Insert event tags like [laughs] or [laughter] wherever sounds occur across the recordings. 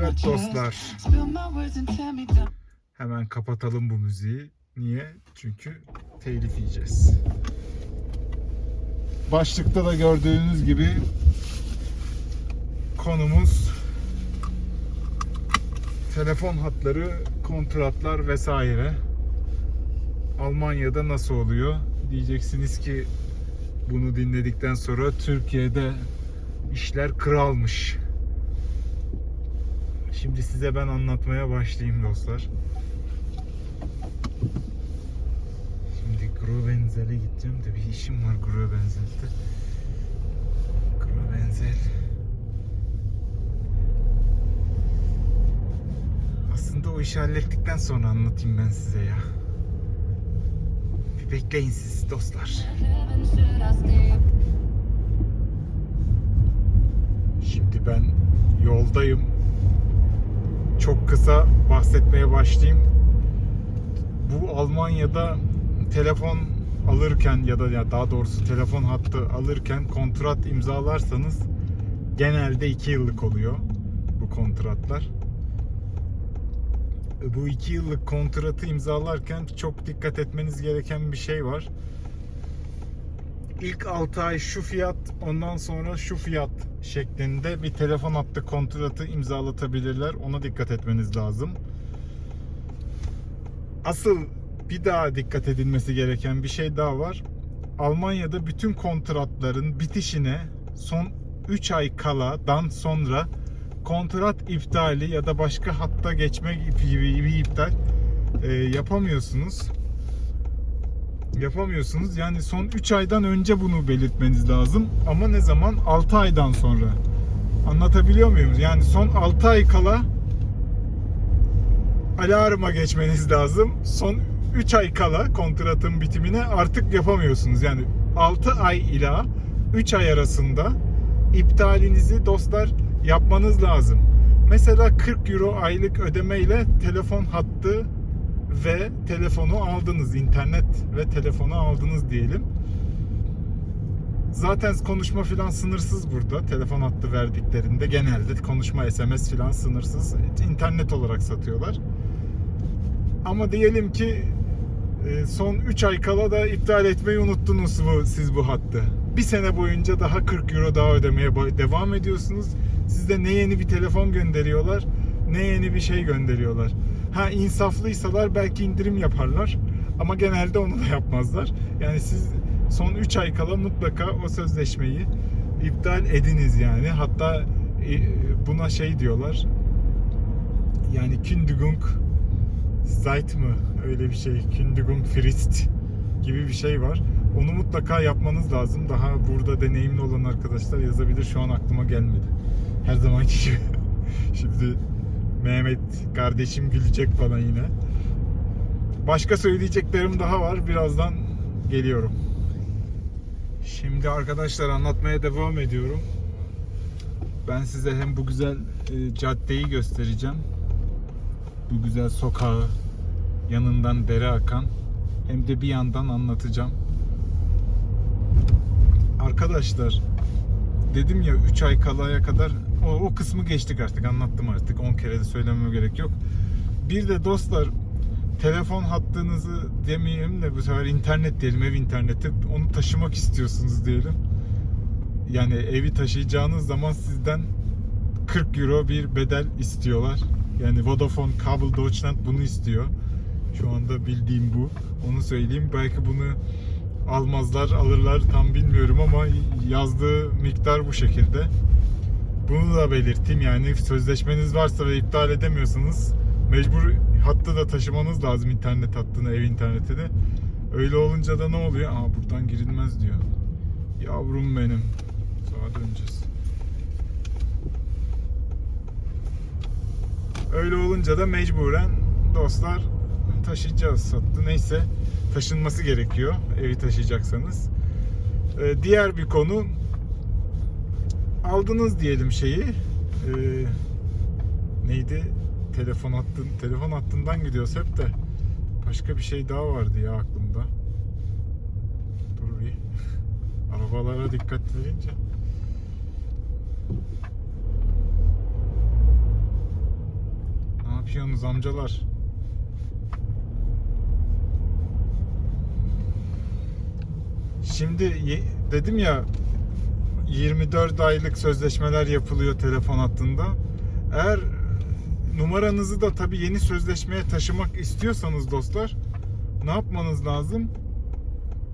Evet dostlar. Hemen kapatalım bu müziği. Niye? Çünkü telif yiyeceğiz. Başlıkta da gördüğünüz gibi konumuz telefon hatları, kontratlar vesaire. Almanya'da nasıl oluyor? Diyeceksiniz ki bunu dinledikten sonra Türkiye'de işler kralmış. Şimdi size ben anlatmaya başlayayım dostlar. Şimdi Grovenzel'e gideceğim de bir işim var Grovenzel'de. Grovenzel. Aslında o işi hallettikten sonra anlatayım ben size ya. Bir bekleyin siz dostlar. Şimdi ben yoldayım. Çok kısa bahsetmeye başlayayım. Bu Almanya'da telefon alırken ya da ya daha doğrusu telefon hattı alırken kontrat imzalarsanız genelde 2 yıllık oluyor bu kontratlar. Bu 2 yıllık kontratı imzalarken çok dikkat etmeniz gereken bir şey var. İlk 6 ay şu fiyat, ondan sonra şu fiyat şeklinde bir telefon hattı kontratı imzalatabilirler. Ona dikkat etmeniz lazım. Asıl bir daha dikkat edilmesi gereken bir şey daha var. Almanya'da bütün kontratların bitişine son 3 ay kaladan sonra kontrat iptali ya da başka hatta geçme gibi bir iptal e, yapamıyorsunuz. Yapamıyorsunuz. Yani son 3 aydan önce bunu belirtmeniz lazım. Ama ne zaman? 6 aydan sonra. Anlatabiliyor muyum? Yani son 6 ay kala alarma geçmeniz lazım. Son 3 ay kala kontratın bitimine artık yapamıyorsunuz. Yani 6 ay ila 3 ay arasında iptalinizi dostlar yapmanız lazım. Mesela 40 euro aylık ödemeyle telefon hattı ve telefonu aldınız. internet ve telefonu aldınız diyelim. Zaten konuşma filan sınırsız burada. Telefon hattı verdiklerinde genelde konuşma SMS filan sınırsız. internet olarak satıyorlar. Ama diyelim ki e, son 3 ay kala da iptal etmeyi unuttunuz bu, siz bu hattı. Bir sene boyunca daha 40 euro daha ödemeye devam ediyorsunuz. Sizde ne yeni bir telefon gönderiyorlar ne yeni bir şey gönderiyorlar. Ha insaflıysalar belki indirim yaparlar ama genelde onu da yapmazlar. Yani siz son 3 ay kala mutlaka o sözleşmeyi iptal ediniz yani. Hatta e, buna şey diyorlar. Yani Kündigung Zeit mı? Öyle bir şey. Kündigung Frist gibi bir şey var. Onu mutlaka yapmanız lazım. Daha burada deneyimli olan arkadaşlar yazabilir. Şu an aklıma gelmedi. Her zamanki gibi. [laughs] Şimdi Mehmet kardeşim gülecek bana yine. Başka söyleyeceklerim daha var. Birazdan geliyorum. Şimdi arkadaşlar anlatmaya devam ediyorum. Ben size hem bu güzel e, caddeyi göstereceğim. Bu güzel sokağı, yanından dere akan hem de bir yandan anlatacağım. Arkadaşlar dedim ya 3 ay kalaya kadar o, o kısmı geçtik artık anlattım artık 10 kere de söylememe gerek yok. Bir de dostlar telefon hattınızı demeyeyim de bu sefer internet diyelim ev interneti onu taşımak istiyorsunuz diyelim. Yani evi taşıyacağınız zaman sizden 40 euro bir bedel istiyorlar. Yani Vodafone Kabel Deutschland bunu istiyor. Şu anda bildiğim bu. Onu söyleyeyim. Belki bunu almazlar, alırlar tam bilmiyorum ama yazdığı miktar bu şekilde. Bunu da belirteyim yani sözleşmeniz varsa ve iptal edemiyorsanız mecbur hattı da taşımanız lazım internet hattını, ev interneti de. Öyle olunca da ne oluyor? Aa buradan girilmez diyor. Yavrum benim. Sağa döneceğiz. Öyle olunca da mecburen dostlar taşıyacağız sattı. Neyse taşınması gerekiyor evi taşıyacaksanız. Ee, diğer bir konu aldınız diyelim şeyi. E, neydi? Telefon hattın, telefon hattından gidiyoruz hep de. Başka bir şey daha vardı ya aklımda. Dur bir. [laughs] Arabalara dikkat verince. Ne yapıyorsunuz amcalar? Şimdi dedim ya 24 aylık sözleşmeler yapılıyor telefon hattında. Eğer numaranızı da tabii yeni sözleşmeye taşımak istiyorsanız dostlar ne yapmanız lazım?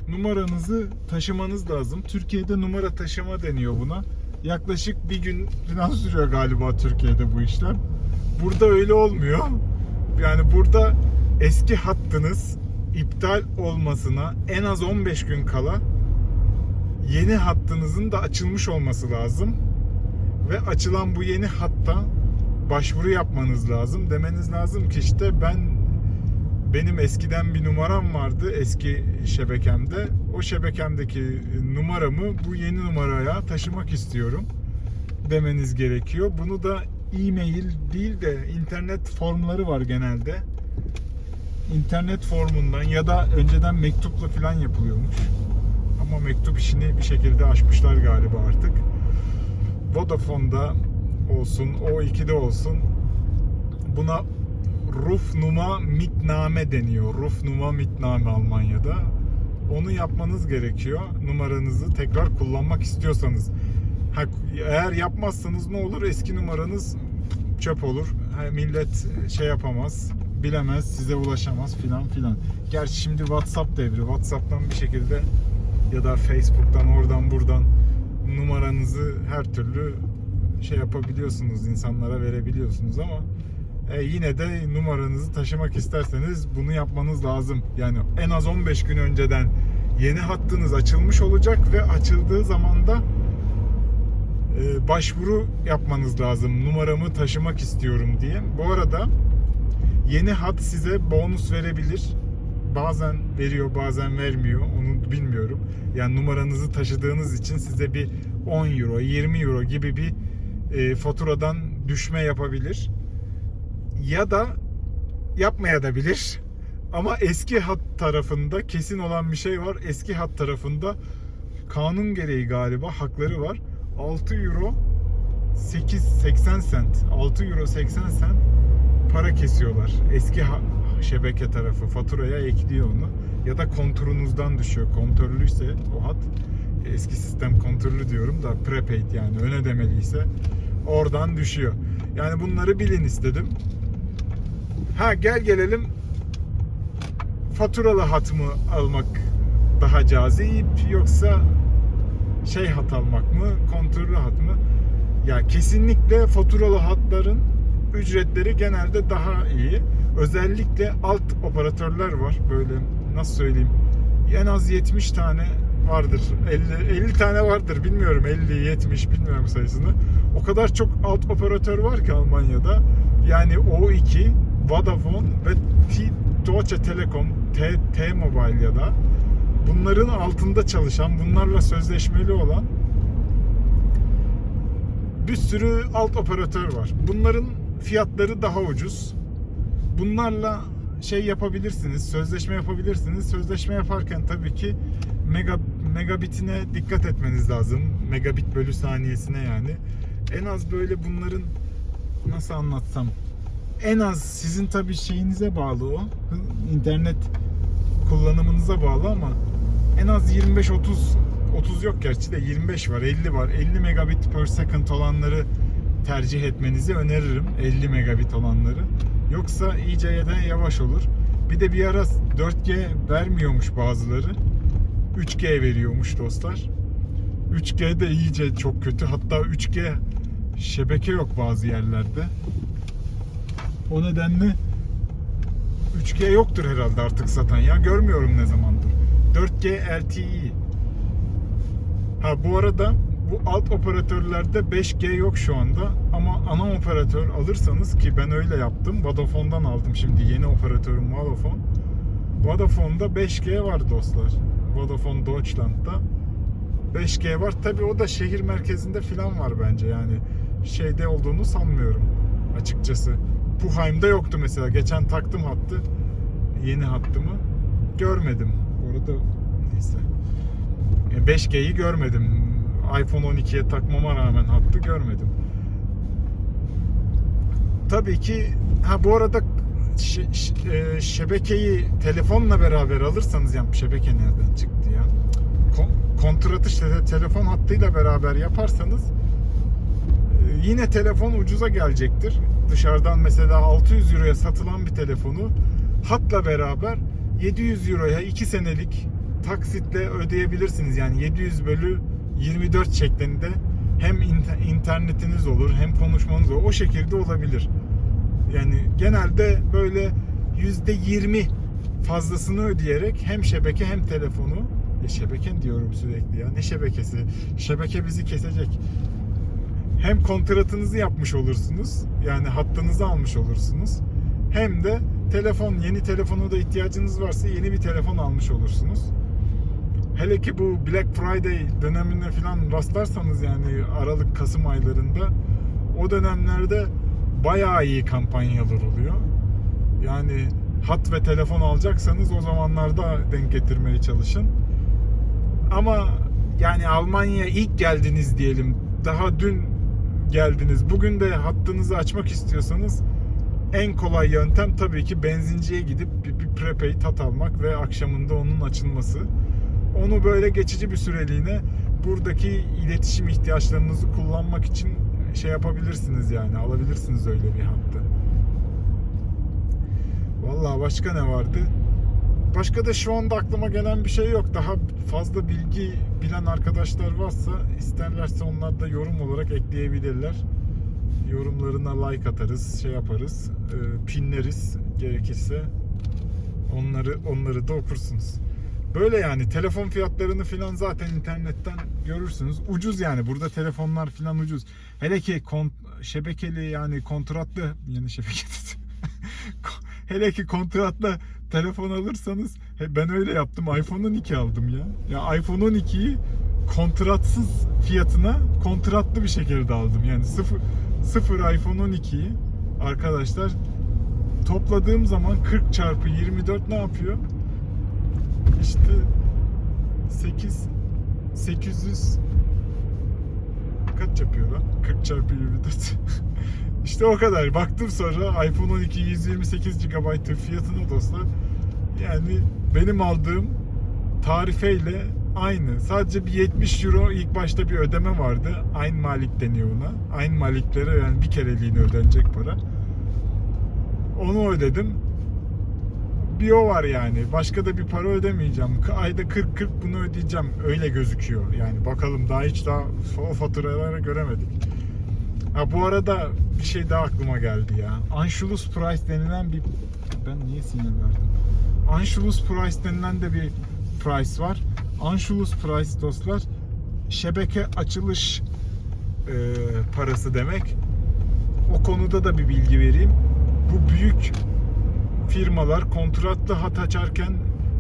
Numaranızı taşımanız lazım. Türkiye'de numara taşıma deniyor buna. Yaklaşık bir gün falan sürüyor galiba Türkiye'de bu işlem. Burada öyle olmuyor. Yani burada eski hattınız iptal olmasına en az 15 gün kala yeni hattınızın da açılmış olması lazım. Ve açılan bu yeni hatta başvuru yapmanız lazım. Demeniz lazım ki işte ben benim eskiden bir numaram vardı eski şebekemde. O şebekemdeki numaramı bu yeni numaraya taşımak istiyorum demeniz gerekiyor. Bunu da e-mail değil de internet formları var genelde. İnternet formundan ya da önceden mektupla falan yapılıyormuş. Ama mektup işini bir şekilde aşmışlar galiba artık. Vodafone'da olsun, O2'de olsun buna Rufnuma Mitname deniyor. Rufnuma Mitname Almanya'da. Onu yapmanız gerekiyor. Numaranızı tekrar kullanmak istiyorsanız. Ha, eğer yapmazsanız ne olur? Eski numaranız çöp olur. Ha, millet şey yapamaz, bilemez, size ulaşamaz filan filan. Gerçi şimdi WhatsApp devri. WhatsApp'tan bir şekilde ya da Facebook'tan oradan buradan numaranızı her türlü şey yapabiliyorsunuz, insanlara verebiliyorsunuz ama e, yine de numaranızı taşımak isterseniz bunu yapmanız lazım. Yani en az 15 gün önceden yeni hattınız açılmış olacak ve açıldığı zaman da e, başvuru yapmanız lazım. Numaramı taşımak istiyorum diye. Bu arada yeni hat size bonus verebilir. Bazen veriyor, bazen vermiyor. Onu bilmiyorum. Yani numaranızı taşıdığınız için size bir 10 euro, 20 euro gibi bir e, faturadan düşme yapabilir. Ya da yapmaya da bilir. Ama eski hat tarafında kesin olan bir şey var. Eski hat tarafında kanun gereği galiba hakları var. 6 euro 8 80 sent 6 euro 80 sent para kesiyorlar. Eski ha- şebeke tarafı faturaya ekliyor onu. Ya da konturunuzdan düşüyor. Kontörlüyse o hat eski sistem kontörlü diyorum da prepaid yani ön ödemeliyse oradan düşüyor. Yani bunları bilin istedim. Ha gel gelelim faturalı hat mı almak daha cazip yoksa şey hat almak mı, kontörlü hat mı? Ya kesinlikle faturalı hatların ücretleri genelde daha iyi. Özellikle alt operatörler var. Böyle nasıl söyleyeyim? En az 70 tane vardır. 50 50 tane vardır bilmiyorum. 50 70 bilmiyorum sayısını. O kadar çok alt operatör var ki Almanya'da. Yani O2, Vodafone ve T Deutsche Telekom, T, T-Mobile ya da bunların altında çalışan, bunlarla sözleşmeli olan bir sürü alt operatör var. Bunların fiyatları daha ucuz. Bunlarla şey yapabilirsiniz, sözleşme yapabilirsiniz. Sözleşme yaparken tabii ki mega megabitine dikkat etmeniz lazım. Megabit bölü saniyesine yani. En az böyle bunların nasıl anlatsam en az sizin tabii şeyinize bağlı o. internet kullanımınıza bağlı ama en az 25 30 30 yok gerçi de 25 var 50 var 50 megabit per second olanları tercih etmenizi öneririm 50 megabit olanları yoksa iyice de yavaş olur bir de bir ara 4G vermiyormuş bazıları 3G veriyormuş dostlar 3G de iyice çok kötü hatta 3G şebeke yok bazı yerlerde o nedenle 3G yoktur herhalde artık satan ya. Görmüyorum ne zamandır. 4G LTE. Ha bu arada bu alt operatörlerde 5G yok şu anda ama ana operatör alırsanız ki ben öyle yaptım. Vodafone'dan aldım şimdi yeni operatörüm Vodafone. Vodafone'da 5G var dostlar. Vodafone Deutschland'da 5G var. Tabi o da şehir merkezinde filan var bence yani şeyde olduğunu sanmıyorum açıkçası. Puheim'de yoktu mesela. Geçen taktım hattı. Yeni hattımı. Görmedim. Orada neyse. E, 5G'yi görmedim. iPhone 12'ye takmama rağmen hattı görmedim. Tabii ki Ha bu arada e, şebekeyi telefonla beraber alırsanız yani şebeke nereden çıktı ya? Kon- kontratı işte telefon hattıyla beraber yaparsanız e, yine telefon ucuza gelecektir. Dışarıdan mesela 600 euroya satılan bir telefonu hatla beraber 700 euroya 2 senelik taksitle ödeyebilirsiniz. Yani 700 bölü 24 şeklinde hem inter- internetiniz olur hem konuşmanız olur. O şekilde olabilir. Yani genelde böyle yüzde 20 fazlasını ödeyerek hem şebeke hem telefonu ya şebeke diyorum sürekli ya ne şebekesi şebeke bizi kesecek hem kontratınızı yapmış olursunuz yani hattınızı almış olursunuz hem de telefon yeni telefona da ihtiyacınız varsa yeni bir telefon almış olursunuz. Hele ki bu Black Friday dönemine falan rastlarsanız yani Aralık Kasım aylarında o dönemlerde bayağı iyi kampanyalar oluyor. Yani hat ve telefon alacaksanız o zamanlarda denk getirmeye çalışın. Ama yani Almanya'ya ilk geldiniz diyelim. Daha dün geldiniz. Bugün de hattınızı açmak istiyorsanız en kolay yöntem tabii ki benzinciye gidip bir prepaid hat almak ve akşamında onun açılması. Onu böyle geçici bir süreliğine buradaki iletişim ihtiyaçlarınızı kullanmak için şey yapabilirsiniz yani alabilirsiniz öyle bir hattı. Vallahi başka ne vardı? Başka da şu anda aklıma gelen bir şey yok. Daha fazla bilgi bilen arkadaşlar varsa isterlerse onlar da yorum olarak ekleyebilirler. Yorumlarına like atarız, şey yaparız, e, pinleriz gerekirse. Onları onları da okursunuz. Böyle yani telefon fiyatlarını filan zaten internetten görürsünüz. Ucuz yani burada telefonlar filan ucuz. Hele ki kon- şebekeli yani kontratlı yani şebeke [laughs] Hele ki kontratla telefon alırsanız ben öyle yaptım. iPhone 12 aldım ya. Ya iPhone 12'yi kontratsız fiyatına kontratlı bir şekilde aldım. Yani sıfır, sıfır iPhone 12'yi arkadaşlar topladığım zaman 40 çarpı 24 ne yapıyor? İşte 8 800 kaç yapıyor lan? 40 çarpı 24 [laughs] İşte o kadar. Baktım sonra iPhone 12 128 GB fiyatına dostlar. Yani benim aldığım tarifeyle aynı. Sadece bir 70 euro ilk başta bir ödeme vardı. Aynı malik deniyor buna. Aynı maliklere yani bir kereliğine ödenecek para. Onu ödedim. Bir var yani. Başka da bir para ödemeyeceğim. Ayda 40-40 bunu ödeyeceğim. Öyle gözüküyor. Yani bakalım daha hiç daha o faturaları göremedik. Ha bu arada bir şey daha aklıma geldi ya. Anschluss Price denilen bir ben niye sinir verdim? Anschluss Price denilen de bir price var. Anschluss Price dostlar şebeke açılış e, parası demek. O konuda da bir bilgi vereyim. Bu büyük firmalar kontratlı hat açarken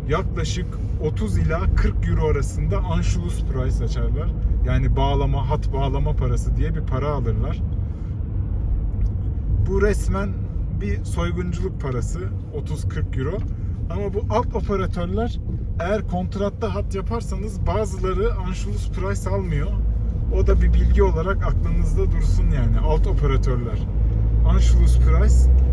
yaklaşık 30 ila 40 euro arasında Anschluss Price açarlar. Yani bağlama, hat bağlama parası diye bir para alırlar. Bu resmen bir soygunculuk parası 30-40 euro. Ama bu alt operatörler eğer kontratta hat yaparsanız bazıları Anschluss Price almıyor. O da bir bilgi olarak aklınızda dursun yani alt operatörler. Anschluss Price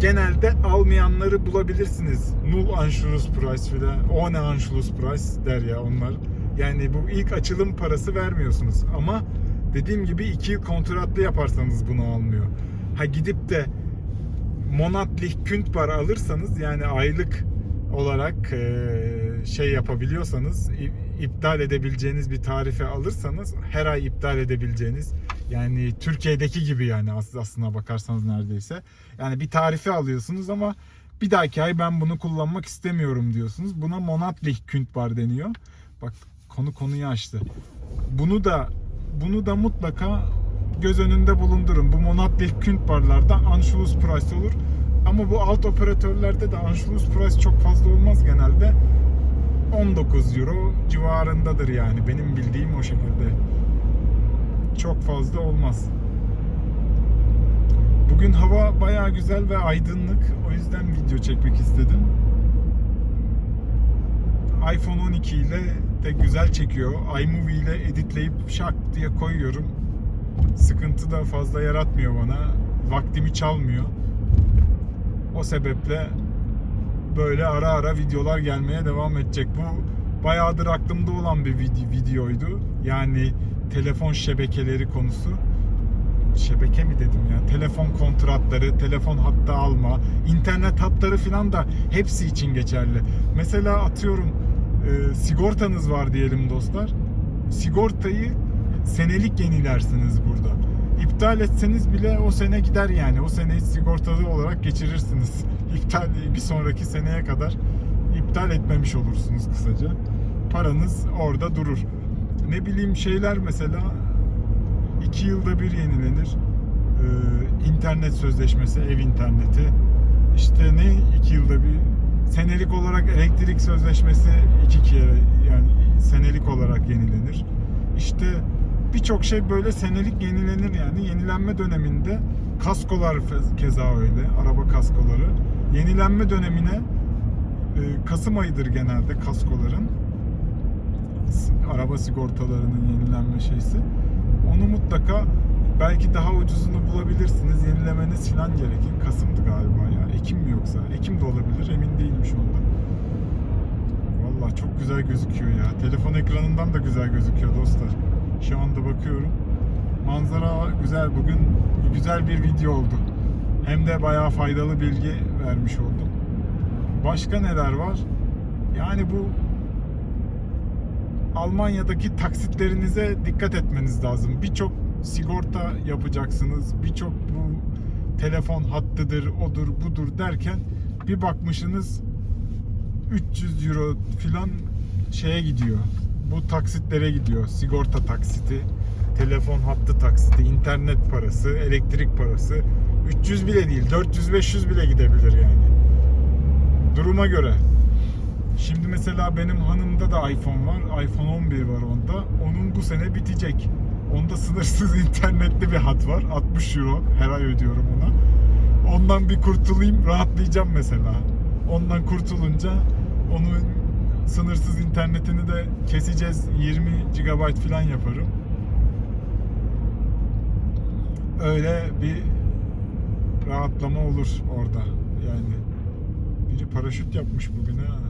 genelde almayanları bulabilirsiniz. Null Anschluss Price filan. O ne Anschluss Price der ya onlar. Yani bu ilk açılım parası vermiyorsunuz. Ama dediğim gibi iki yıl kontratlı yaparsanız bunu almıyor. Ha gidip de monatlich Kündbar alırsanız yani aylık olarak şey yapabiliyorsanız iptal edebileceğiniz bir tarife alırsanız her ay iptal edebileceğiniz yani Türkiye'deki gibi yani as- aslına bakarsanız neredeyse yani bir tarife alıyorsunuz ama bir dahaki ay ben bunu kullanmak istemiyorum diyorsunuz. Buna monatlich Kündbar deniyor. Bak konu konuyu açtı. Bunu da bunu da mutlaka göz önünde bulundurun. Bu monatlich Kündbar'larda Anschluss Price olur. Ama bu alt operatörlerde de Anschluss Price çok fazla olmaz genelde. 19 euro civarındadır yani. Benim bildiğim o şekilde. Çok fazla olmaz. Bugün hava bayağı güzel ve aydınlık. O yüzden video çekmek istedim. iPhone 12 ile de güzel çekiyor. iMovie ile editleyip şak diye koyuyorum. Sıkıntı da fazla yaratmıyor bana. Vaktimi çalmıyor. O sebeple böyle ara ara videolar gelmeye devam edecek. Bu bayağıdır aklımda olan bir vid- videoydu. Yani telefon şebekeleri konusu. Şebeke mi dedim ya? Telefon kontratları, telefon hattı alma, internet hatları falan da hepsi için geçerli. Mesela atıyorum e, sigortanız var diyelim dostlar. Sigortayı senelik yenilersiniz burada. İptal etseniz bile o sene gider yani. O seneyi sigortalı olarak geçirirsiniz. [laughs] İptal bir sonraki seneye kadar iptal etmemiş olursunuz kısaca. Paranız orada durur. Ne bileyim şeyler mesela iki yılda bir yenilenir. Ee, internet sözleşmesi, ev interneti. İşte ne iki yılda bir senelik olarak elektrik sözleşmesi iki kere yani senelik olarak yenilenir. İşte birçok şey böyle senelik yenilenir yani yenilenme döneminde kaskolar keza öyle araba kaskoları yenilenme dönemine e, Kasım ayıdır genelde kaskoların araba sigortalarının yenilenme şeysi onu mutlaka belki daha ucuzunu bulabilirsiniz yenilemeniz falan gerekir Kasım'dı galiba ya Ekim mi yoksa Ekim de olabilir emin değilim şu anda Vallahi çok güzel gözüküyor ya. Telefon ekranından da güzel gözüküyor dostlar. Şu anda bakıyorum. Manzara güzel. Bugün güzel bir video oldu. Hem de bayağı faydalı bilgi vermiş oldum. Başka neler var? Yani bu Almanya'daki taksitlerinize dikkat etmeniz lazım. Birçok sigorta yapacaksınız. Birçok bu telefon hattıdır, odur, budur derken bir bakmışsınız 300 euro filan şeye gidiyor. Bu taksitlere gidiyor. Sigorta taksiti, telefon hattı taksiti, internet parası, elektrik parası. 300 bile değil, 400-500 bile gidebilir yani. Duruma göre. Şimdi mesela benim hanımda da iPhone var. iPhone 11 var onda. Onun bu sene bitecek. Onda sınırsız [laughs] internetli bir hat var. 60 euro her ay ödüyorum ona. Ondan bir kurtulayım, rahatlayacağım mesela. Ondan kurtulunca onun sınırsız internetini de keseceğiz. 20 GB falan yaparım. Öyle bir rahatlama olur orada. Yani biri paraşüt yapmış bugün ha.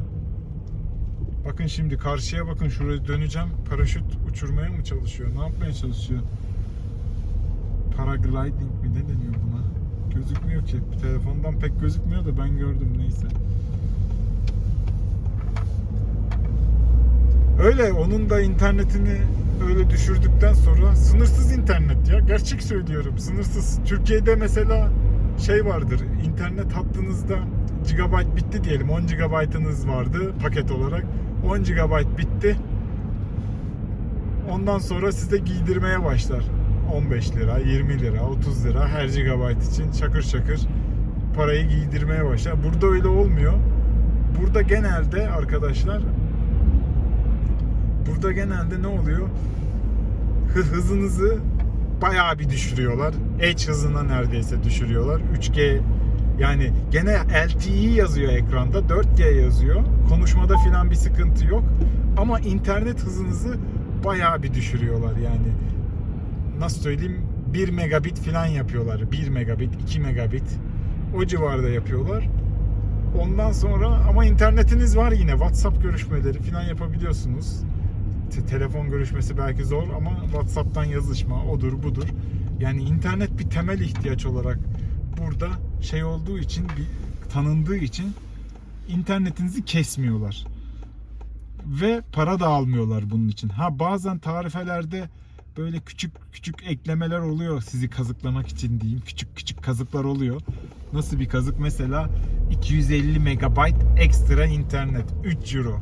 Bakın şimdi karşıya bakın şuraya döneceğim. Paraşüt uçurmaya mı çalışıyor? Ne yapmaya çalışıyor? Paragliding mi ne deniyor buna? Gözükmüyor ki. Telefondan pek gözükmüyor da ben gördüm neyse. Öyle onun da internetini öyle düşürdükten sonra sınırsız internet ya gerçek söylüyorum sınırsız. Türkiye'de mesela şey vardır internet hattınızda gigabyte bitti diyelim 10 gigabaytınız vardı paket olarak 10 GB bitti. Ondan sonra size giydirmeye başlar. 15 lira, 20 lira, 30 lira her GB için şakır şakır parayı giydirmeye başlar. Burada öyle olmuyor. Burada genelde arkadaşlar burada genelde ne oluyor? Hı- Hızınızı bayağı bir düşürüyorlar. Edge hızına neredeyse düşürüyorlar. 3G yani gene LTE yazıyor ekranda. 4G yazıyor. Konuşmada filan bir sıkıntı yok. Ama internet hızınızı bayağı bir düşürüyorlar yani. Nasıl söyleyeyim? 1 megabit filan yapıyorlar. 1 megabit, 2 megabit. O civarda yapıyorlar. Ondan sonra ama internetiniz var yine. WhatsApp görüşmeleri filan yapabiliyorsunuz. Te- telefon görüşmesi belki zor ama WhatsApp'tan yazışma odur budur. Yani internet bir temel ihtiyaç olarak burada şey olduğu için bir tanındığı için internetinizi kesmiyorlar. Ve para da almıyorlar bunun için. Ha bazen tarifelerde böyle küçük küçük eklemeler oluyor sizi kazıklamak için diyeyim. Küçük küçük kazıklar oluyor. Nasıl bir kazık? Mesela 250 megabayt ekstra internet 3 euro.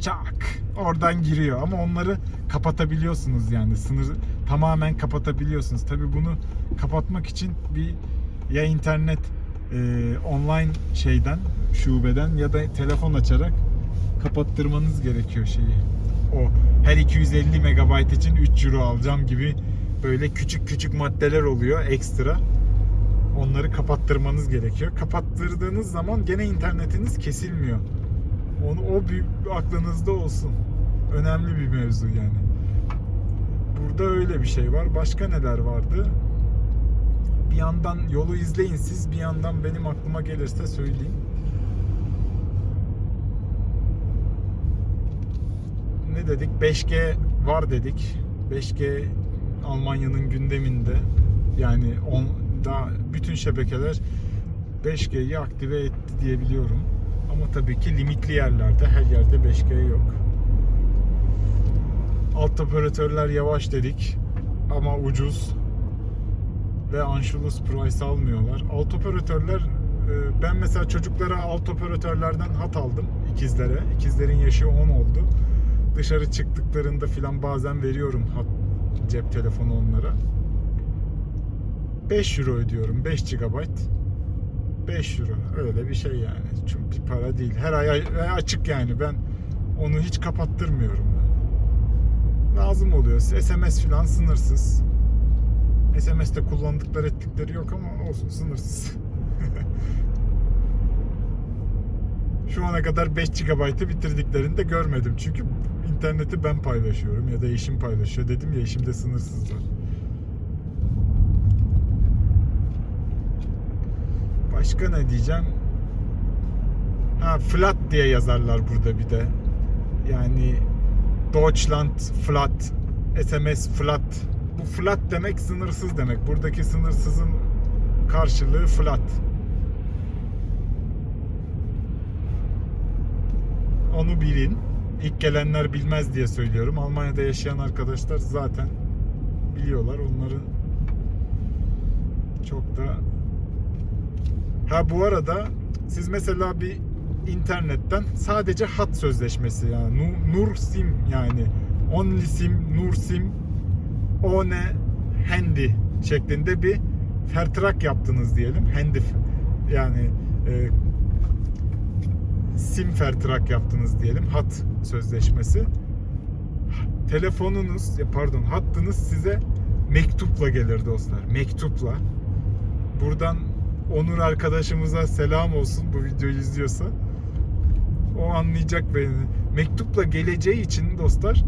Çak oradan giriyor ama onları kapatabiliyorsunuz yani sınır tamamen kapatabiliyorsunuz. Tabi bunu kapatmak için bir ya internet e, online şeyden şubeden ya da telefon açarak kapattırmanız gerekiyor şeyi. O her 250 megabayt için 3 euro alacağım gibi böyle küçük küçük maddeler oluyor ekstra. Onları kapattırmanız gerekiyor. Kapattırdığınız zaman gene internetiniz kesilmiyor. Onu o bir aklınızda olsun. Önemli bir mevzu yani. Burada öyle bir şey var. Başka neler vardı? Yandan yolu izleyin siz bir yandan benim aklıma gelirse söyleyeyim. Ne dedik? 5G var dedik. 5G Almanya'nın gündeminde. Yani on, daha bütün şebekeler 5G'yi aktive etti diyebiliyorum. Ama tabii ki limitli yerlerde, her yerde 5G yok. Alt operatörler yavaş dedik ama ucuz ve Anschluss price almıyorlar. Alt operatörler e, ben mesela çocuklara alt operatörlerden hat aldım ikizlere. İkizlerin yaşı 10 oldu. Dışarı çıktıklarında filan bazen veriyorum hat cep telefonu onlara. 5 euro ödüyorum. 5 GB. 5 euro. Öyle bir şey yani. Çünkü bir para değil. Her ay açık yani. Ben onu hiç kapattırmıyorum. Lazım oluyor. SMS filan sınırsız. SMS'te kullandıkları ettikleri yok ama olsun sınırsız. [laughs] Şu ana kadar 5 GB'ı bitirdiklerini de görmedim. Çünkü interneti ben paylaşıyorum ya da eşim paylaşıyor. Dedim ya eşimde sınırsız var. Başka ne diyeceğim? Ha flat diye yazarlar burada bir de. Yani Deutschland flat, SMS flat. Bu flat demek sınırsız demek. Buradaki sınırsızın karşılığı flat. Onu bilin. İlk gelenler bilmez diye söylüyorum. Almanya'da yaşayan arkadaşlar zaten biliyorlar. Onların çok da Ha bu arada siz mesela bir internetten sadece hat sözleşmesi yani Nu- Nur Sim yani Only Sim, Nur Sim, One Handy şeklinde bir vertrag yaptınız diyelim. Handy yani e, sim vertrag yaptınız diyelim. Hat sözleşmesi. Telefonunuz, pardon, hattınız size mektupla gelir dostlar. Mektupla. Buradan Onur arkadaşımıza selam olsun bu videoyu izliyorsa. O anlayacak beni. Mektupla geleceği için dostlar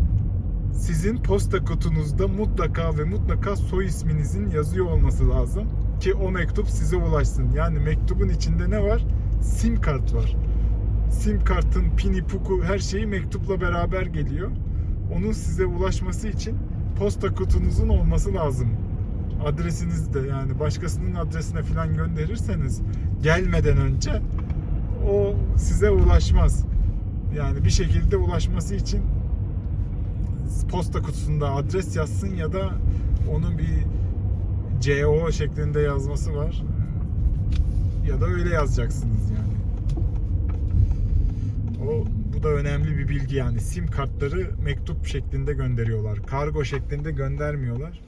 sizin posta kutunuzda mutlaka ve mutlaka soy isminizin yazıyor olması lazım ki o mektup size ulaşsın. Yani mektubun içinde ne var? Sim kart var. Sim kartın pini puku her şeyi mektupla beraber geliyor. Onun size ulaşması için posta kutunuzun olması lazım. Adresiniz de yani başkasının adresine falan gönderirseniz gelmeden önce o size ulaşmaz. Yani bir şekilde ulaşması için posta kutusunda adres yazsın ya da onun bir CO şeklinde yazması var. Ya da öyle yazacaksınız yani. O bu da önemli bir bilgi yani. Sim kartları mektup şeklinde gönderiyorlar. Kargo şeklinde göndermiyorlar.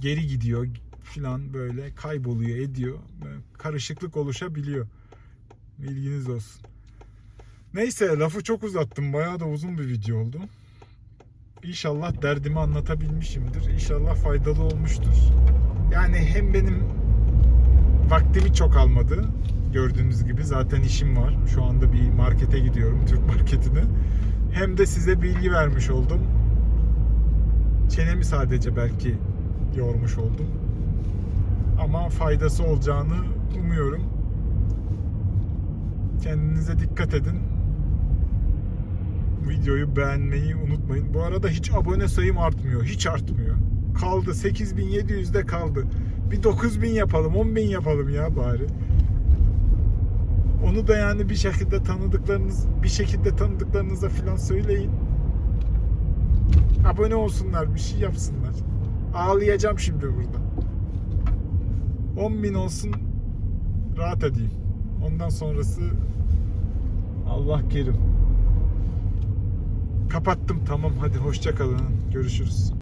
Geri gidiyor filan böyle kayboluyor ediyor. Böyle karışıklık oluşabiliyor. Bilginiz olsun. Neyse lafı çok uzattım. Bayağı da uzun bir video oldu. İnşallah derdimi anlatabilmişimdir. İnşallah faydalı olmuştur. Yani hem benim vaktimi çok almadı. Gördüğünüz gibi zaten işim var. Şu anda bir markete gidiyorum, Türk marketine. Hem de size bilgi vermiş oldum. Çenemi sadece belki yormuş oldum. Ama faydası olacağını umuyorum. Kendinize dikkat edin. Videoyu beğenmeyi unutmayın. Bu arada hiç abone sayım artmıyor. Hiç artmıyor. Kaldı. 8700'de kaldı. Bir 9000 yapalım, 10000 yapalım ya bari. Onu da yani bir şekilde tanıdıklarınız, bir şekilde tanıdıklarınıza falan söyleyin. Abone olsunlar, bir şey yapsınlar. Ağlayacağım şimdi burada. 10.000 olsun rahat edeyim. Ondan sonrası Allah kerim. Kapattım tamam hadi hoşça kalın. Görüşürüz.